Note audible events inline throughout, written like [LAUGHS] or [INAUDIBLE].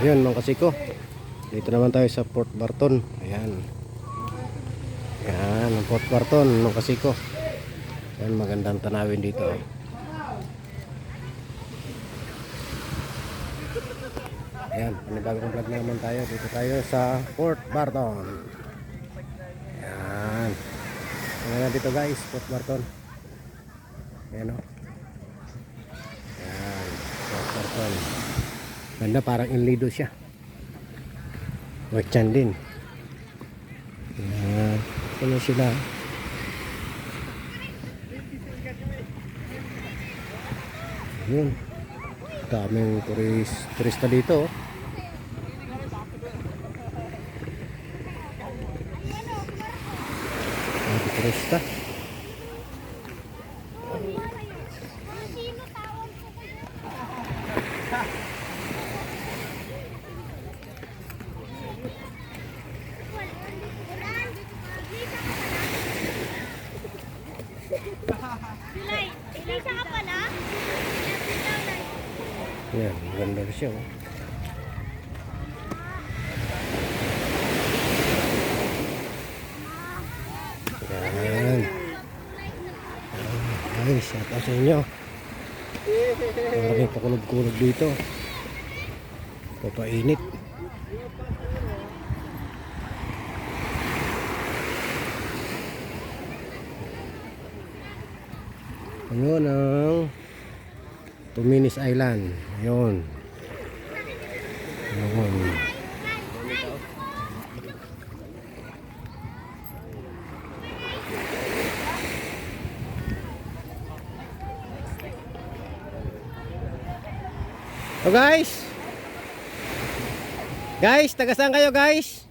Ayun mga kasiko. Dito naman tayo sa Port Barton. Ayan. Ayan, ang Port Barton mga kasiko. Ayan, magandang tanawin dito. Ayan, panibagong vlog na naman tayo. Dito tayo sa Port Barton. Ayan. Ayan dito guys, Port Barton. Ayan o. Ayan, Port Barton. Ganda parang inlido siya. Merchant din. Ito na sila. Yun. Daming turis, turista dito. oh. Daming turista. July, isa ka pala? Yan, ganda rin siya. Oh. Yan. Ay, shout out sa inyo. Maraming pakulog-kulog dito. Papainit. Ayun ang Tuminis Island. Ayun. Ayun. So guys. Guys, taga saan kayo guys?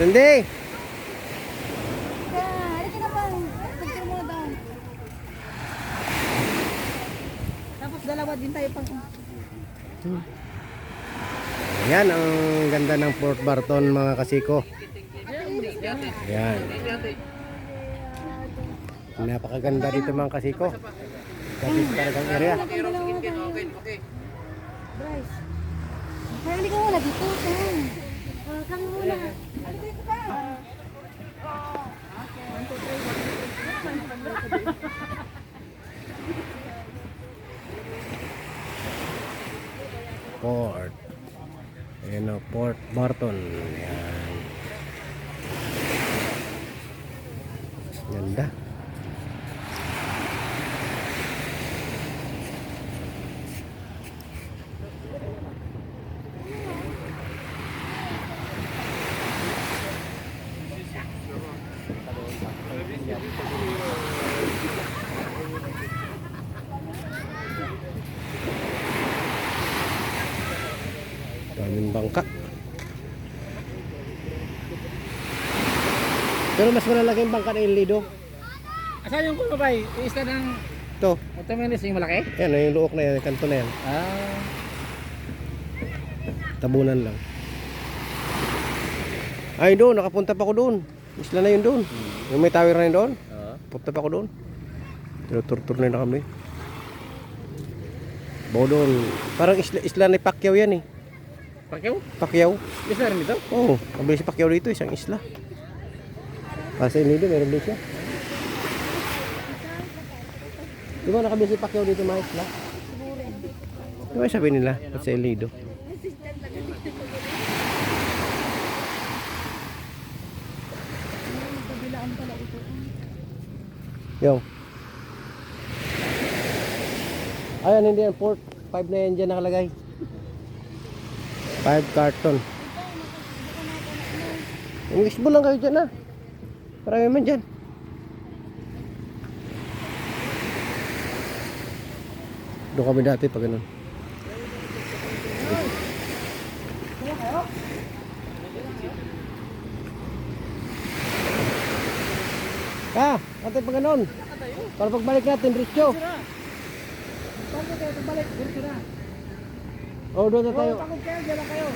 Daw. Tapos dalawa din tayo pang... Ayan ang ganda ng Port Barton mga kasiko. Ayan. Napakaganda dito mga kasiko. Sabi talagang area. Bryce. Kaya halika muna dito. Uh, kami muna. Dito ka. Port. Ayan o, Port Barton. Ayan. Ganda. Daming bangka. Pero mas malalaki yung bangka na yung lido. Asan yung kulubay? Iista ng Ito. Otamenes yung malaki? Yan, yung luok na yan, kanto na yan. Ah. Tabunan lang. Ay doon, nakapunta pa ako doon. Isla na yun doon. Yung may tower na yun doon. Oo. Punta pa ako doon. Tinutur-tur na na kami. Bawa doon. Parang isla, isla ni Pacquiao yan eh. Pakyaw? Pacquiao. Isa rin dito? Oo, oh, kabili si Pacquiao dito, isang isla. Para sa Inido, meron din siya. Di ba nakabili si Pacquiao dito mga isla? Di ba sabi nila, at sa Inido? Yo. Ayan, hindi yan. Port 5 na yan dyan nakalagay. 5 carton. English mo lang kayo dyan ah. Marami man dyan. Doon kami dati pag ganun. Ah, ate pag ganun. Para pagbalik natin, Richo. Bakit kayo balik? Dito na. Oh, doon na tayo. Pagod kayo, dyan lang kayo.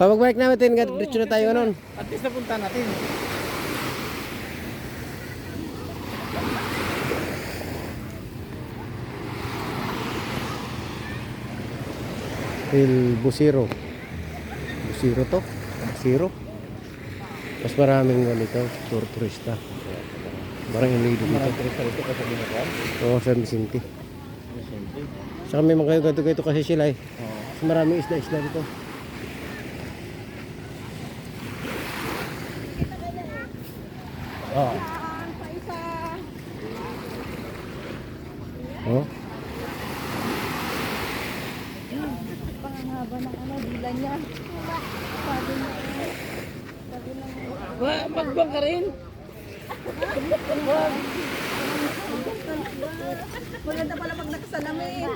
Pagbabike natin, diretso na tayo nun. At least napunta natin. Il Busiro. Busiro to? Busiro? Mas maraming ganito, tour turista. Parang ilido dito. Maraming turista dito kasi ginagawa? Oo, sa Misinti. Misinti? Saka may mga ganito-ganito kasi sila eh. Mas maraming isda-isda dito. Oo. Oh. Pangangaba ng ano, dila niya. Sabi niya, sabi ng Wa, magbang ka rin. Maganda pala pag nakasalamin.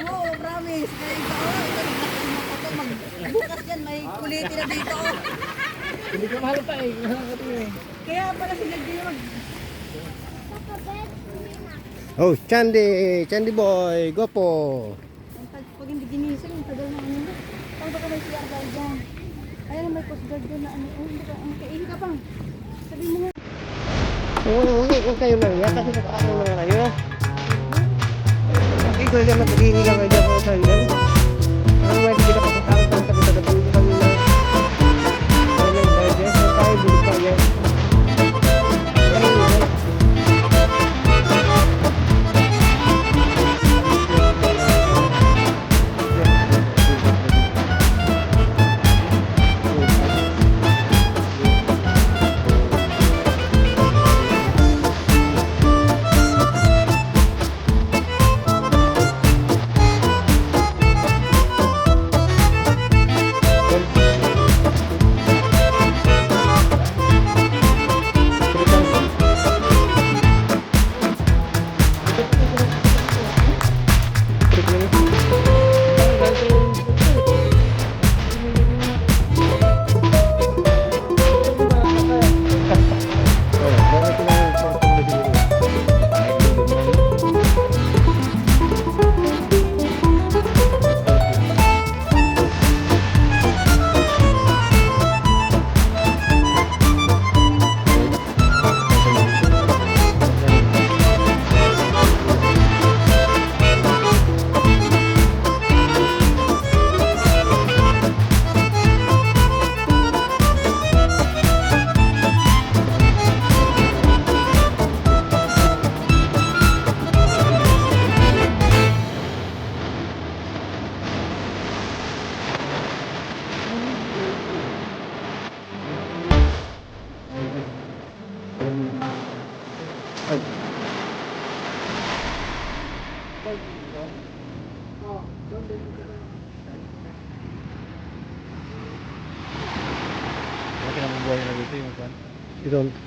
Oo, promise. Kaya ikaw, ito, bukas yan, may kuliti na dito. Hindi ko mahal pa eh. Kaya pala sila din mag... Oh, Chandy! Chandy boy! Go po! Pag hindi ginising, ang tagal na ano na. Pag baka may CR guard dyan. Ayan, may coast guard dyan na ano. Oh, hindi ka, ang kaihin ka pang. Sabi mo nga, Oo, huwag kayo lang yan kasi nakaano na kayo. Okay, ko lang maghihingi lang kayo ako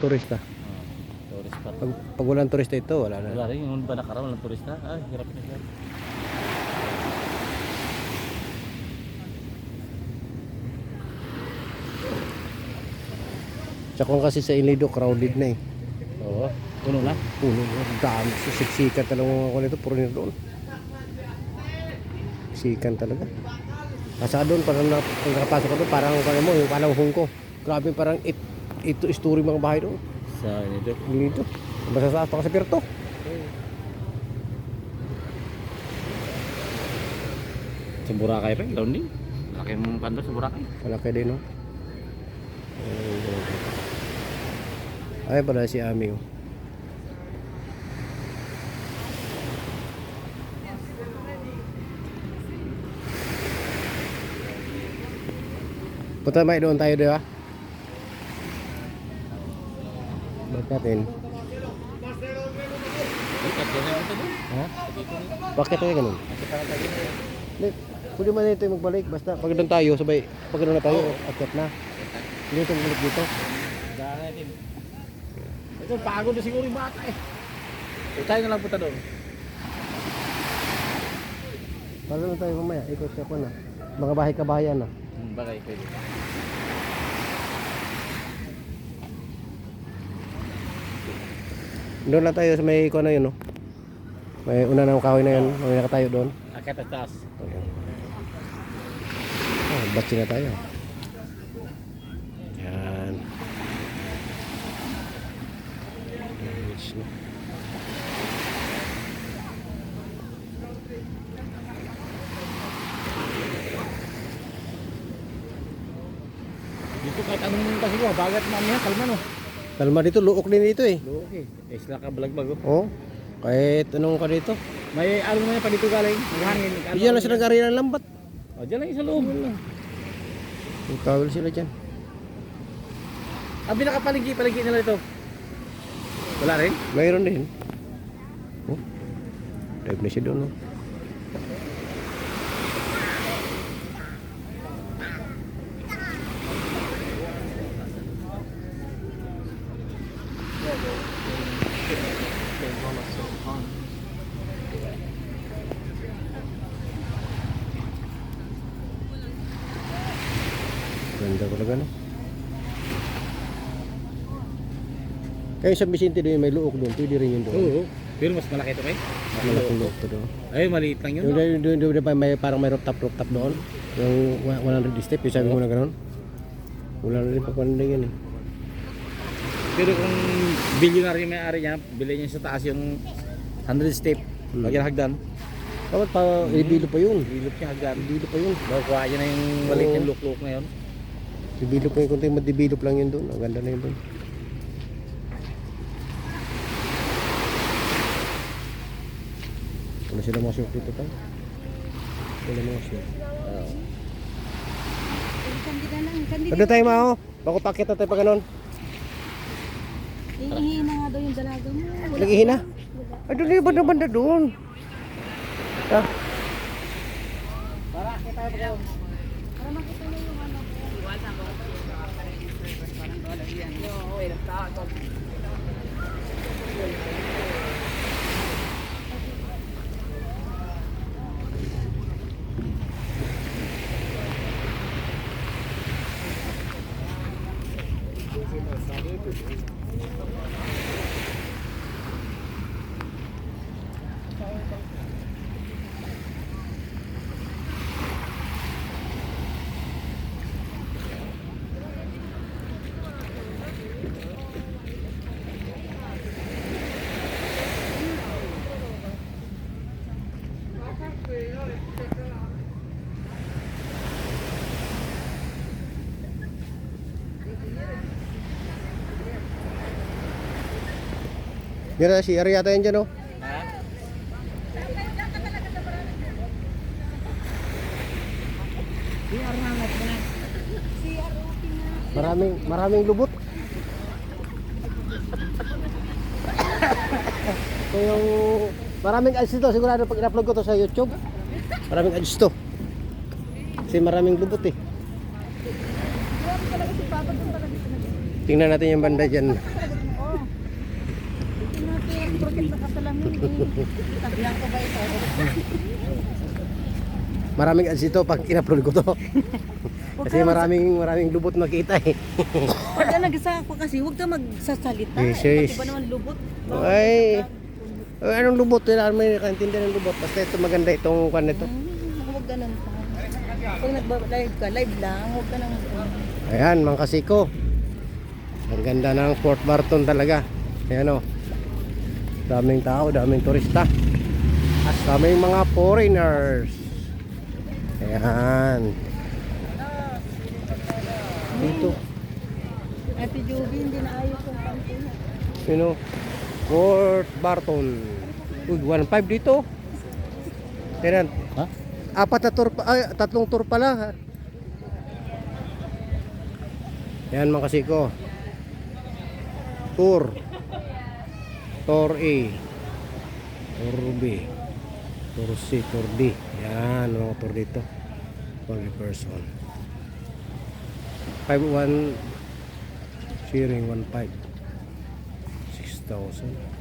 Turista. Tourist pa. Pag, pag walang turista ito, wala na. Wala rin, yung ba nakaraw ng turista? Ay, hirap na hirap. Tsaka kasi sa Ilido, crowded na eh. Oo. Puno na. Puno na. Dami. Siksikan talaga mga ako nito. Puro nila doon. Siksikan talaga. Asa doon, parang nakapasok ka doon, parang kaya mo, yung panahon ko. Grabe, parang it, ito story mga bahay doon. Sa nito. Dito. Pa ka sa Pirto. Sa Boracay pa, ilaw din. Laki mong kanto sa Boracay. Malaki din, no? Ay, pala si Ami, oh. Punta may doon tayo, di ba? Ba't natin? Na. Ha? Bakit tayo ganun? Hindi, pwede man ito magbalik. Basta pag doon tayo, sabay, pag doon na tayo, akyat na. Hindi ito magbalik dito. Natin. Ito, pagod na siguro yung bata eh. So, tayo na lang punta doon. Pag doon tayo mamaya, ikot ako na. Mga bahay kabahayan na. Hmm, bagay, pwede. Doon na tayo sa may kuno ano yun, no? May una ng kahoy na yun. May nakatayo doon. Akit at taas. Okay. Oh, ah, batsi na tayo. Yan. Rich, no? Dito kahit anong kasi ko, bagat mamaya, kalma no. Kalma dito, luok din dito eh. Luok eh. Eh sila ka balagbago. Oh, kahit anong ka dito. May ano naman pa dito galing, maghangin. Ano, Diyan lang sila garilan ng lambat. Oh, diyan lang sa loob. Yung kawil sila dyan. Ang pinakapaligi-paligi nila ito. Wala rin? Mayroon din. Oh, dive na siya doon. Oh. Ganda talaga no. Kayo sa Vicente doon may luok doon, pwede rin yun doon. Oo. Pero mas malaki ito kay. Malaking luok to doon. Ay, maliit lang yun. Yung doon, doon, doon, doon, may parang may rooftop rooftop doon. Yung 100 step, yung sabi mo na gano'n. Wala na rin pagpandang yan eh. Pero kung billionaire yung may-ari niya, bilhin niya sa taas yung 100 step. Hmm. Lagyan hagdan. Dapat pa, ibilo pa yun. Bilop niya hagdan. Ibilo pa yun. Bawa niya na yung maliit yung luk-luk na yun. Ibilo pa yun, kunti madibilop lang yun doon. Ang ganda na yun doon. Wala sila mga short dito tayo. Wala mga lang, kandida. Pagda tayo mao, bako pakit na tayo pa ganun. Iihi na nga daw yung dalaga mo. Nag-ihina? Ay, doon yung banda-banda doon. Ah, Para kita pa kayo. Para makita mo yung ano. Yan na, Ari yata yan dyan, oh. Ha? Maraming, maraming lubot. [LAUGHS] so yung, maraming ads dito. Sigurado pag in-upload ko to sa YouTube. Maraming ads to. Kasi maraming lubot eh. Na Tingnan natin yung banda dyan. Oo. Hindi natin, porket nakasalamin eh. Tabihan ko ba ito? Maraming ads dito pag in-upload ko to. [LAUGHS] Kasi maraming maraming lubot makita eh. Pag nagsa ako kasi, huwag ka magsasalita. Yes, eh. yes. Pati ba naman lubot? Ay. Ay, anong lubot? Wala may nakaintindi ng lubot. Basta ito maganda itong kwan nito. Hmm, huwag ganun pa. Pag nag-live ka, live lang, huwag ka nang... Ayan, mga kasiko. Ang ganda ng Fort Barton talaga. Ayan o. Daming tao, daming turista. At daming mga foreigners. Ayan. Dito. Ate Juby, hindi na ayos yung panty niya. Sino? Fort Barton. Uy, 1.5 dito. Ayan. Ha? Apat na tour ay, tatlong tour pala. Yan mga kasiko. Tour. Tour A. Tour B. Tour C, Tour D. Yan, mga tour dito. The person. 5-1 sharing 1.5 6,000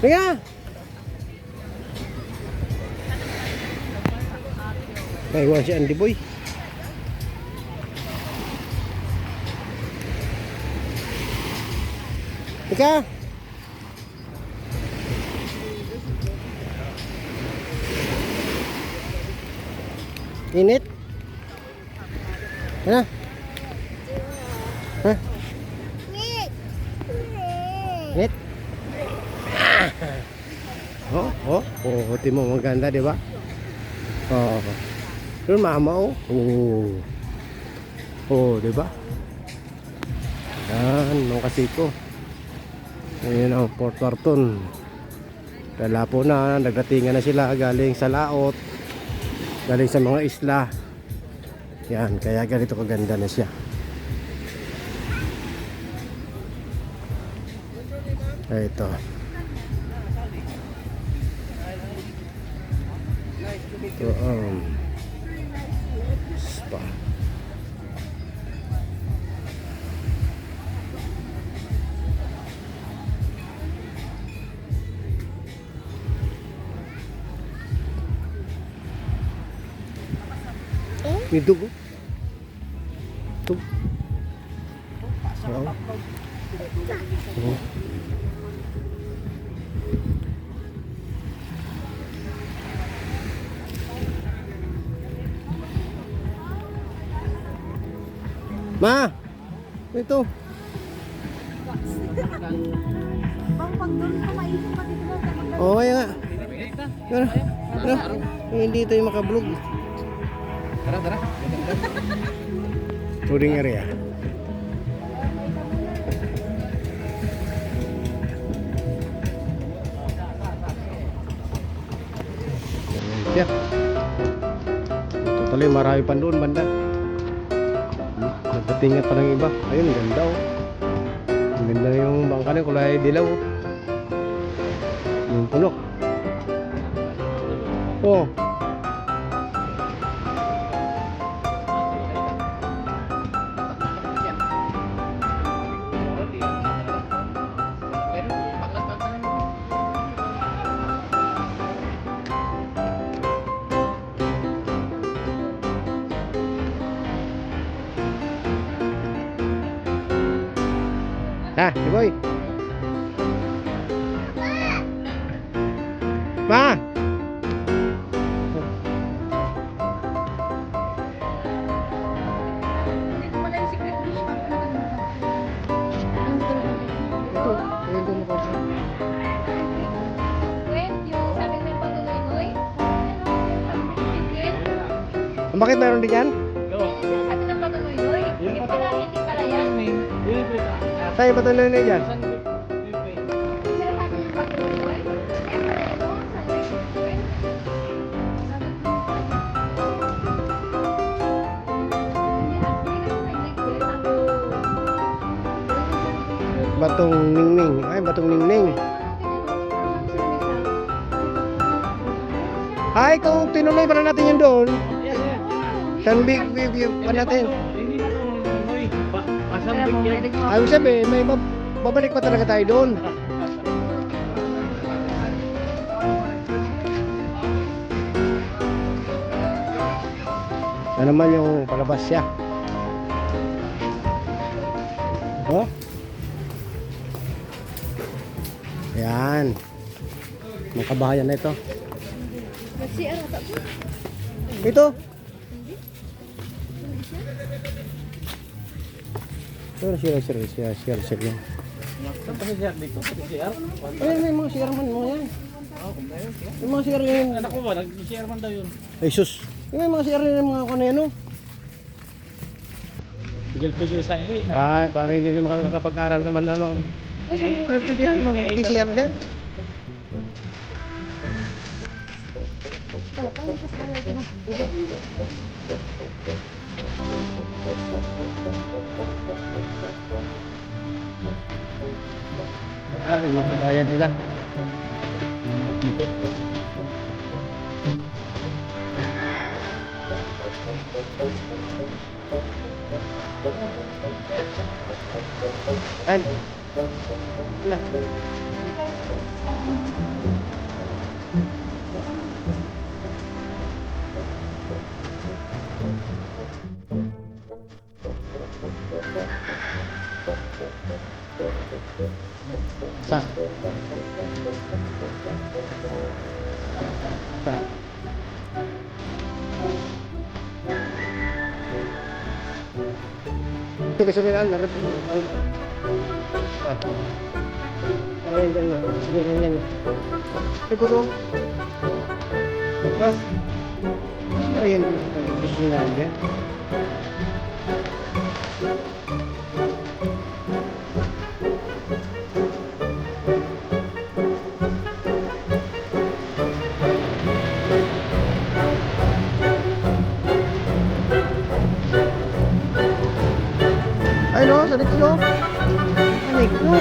Liga! Naiwan si Andy Boy. Ika! Init? Ano? Ha? Init? Oh, oh, oh, oh, mo maganda, di ba? Oh. Doon mama oh. Oh. Oh, di ba? Yan, mga kasiko. Ayan ang Port Barton. Kala po na, nagdatingan na sila galing sa laot. Galing sa mga isla. Yan, kaya ganito kaganda na siya. Ito. Ito May dugo. Ito. Oo. Oo. Ma! Ito. Bang pag doon doon sa magdala. Oo, nga. Tara. Eh, Hindi tayo makablog. Touring area. Tuloy marami pa doon banda. Nagdatingan pa ng iba. Ayun, ganda oh. Ang ganda yung bangka niya, kulay dilaw oh. Yung puno. Oh. Hindi pala, hindi pala yan. Sa'yo ba tuloy na yan? Batong ningning. Ay, batong ningning. Ay, kung tinuloy pa na natin yun doon. San big big pa natin. Na. Ay, sabi, may bab- babalik pa talaga tayo doon. Yan naman yung palabas siya. Oh. Yan. Mga kabahayan na ito. Ito. Pero. Saan pa siya dito? Pati CR? Ay, may mga CR man mo yan. May mga CR yun. Anak ko ba? Nag-CR man daw yun. Ay, sus. May mga CR yun mga kano yan, no? Pigil-pigil sa iyo. eh. Ay, parang hindi makakapag-aral naman, ano. Ay, pwede yan, mga CR yan. Ay, mga kabayan nila. Ay. Wala. Saan? Saan? Ito kasi rin ang narap. Dyan na. Sige, yan, yan. Siguro. Ah. Ayun, gusto na dyan. Ay no.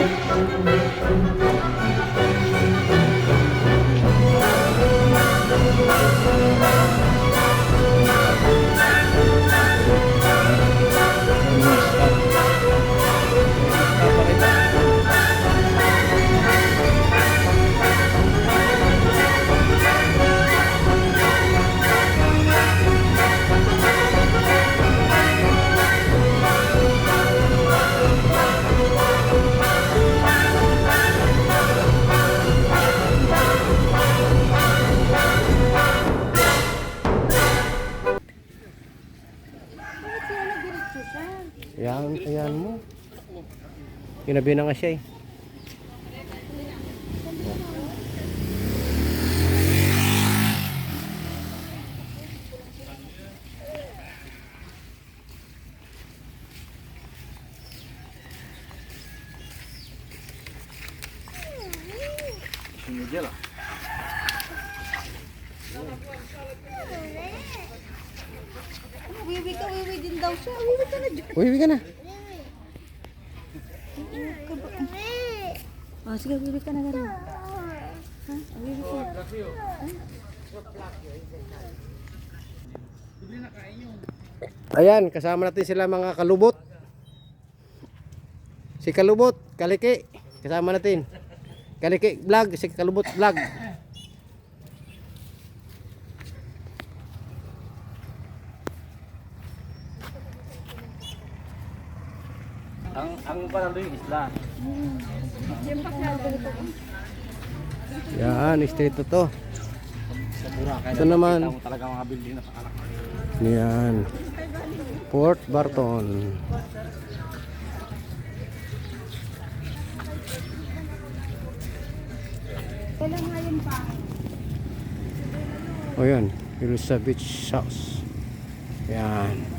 Ginabi na nga siya eh. Sinigil ah. Ano, wiwi ka, wiwi din daw siya. Wiwi ka na dyan. Uy, uwi ka na. Ah, sige, wiwi ka na gano'n. Ha? Wiwi ka. Ayan, kasama natin sila mga kalubot. Si Kalubot, Kaliki, kasama natin. Kaliki vlog, si Kalubot vlog. Ang ang panalo yung isla. Yan, street to to. Ito naman. Talaga mga building na pakalak. Yan. Port Barton. Kailan nga yun pa? O yan, Ilusa Beach House. Yan.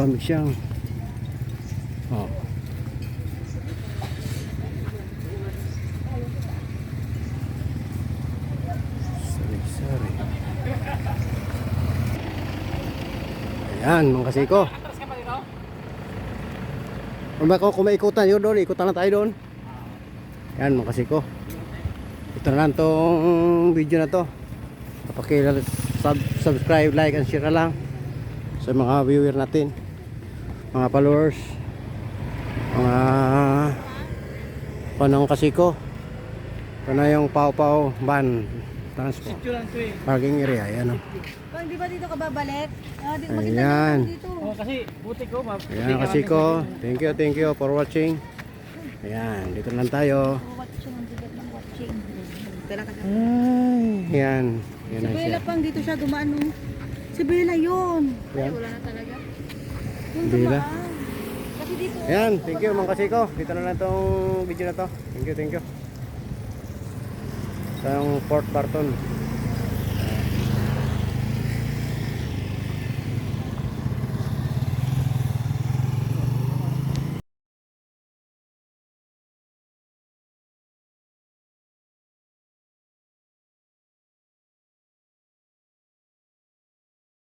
Marami siyang Oh. Sari-sari. Ayan, mga kasiko. Kung ba kung maikutan yun doon, ikutan na tayo doon. Ayan, mga kasiko. Ito na lang tong video na to. Kapakilala, sub, subscribe, like, and share na lang sa mga viewer natin, mga followers, mga panang kasiko. Ito na yung Pau Pau Ban Transport eh. Parking area, ayan o. Pag di ba dito ka babalik? Ah, di, Ayan. dito. Oh, kasi buti ko ma. Ayan kasiko. Thank you, thank you for watching. Ayan, dito lang tayo. Ay, ayan. Yan Si Bella pang dito siya dumaan oh. Si Bella yun. Ayan. Wala na talaga. Dumaan. Kasi dito. Ayan, thank you mga kasiko. Dito na lang tong video na to. Thank you, thank you. Sa yung Port Barton.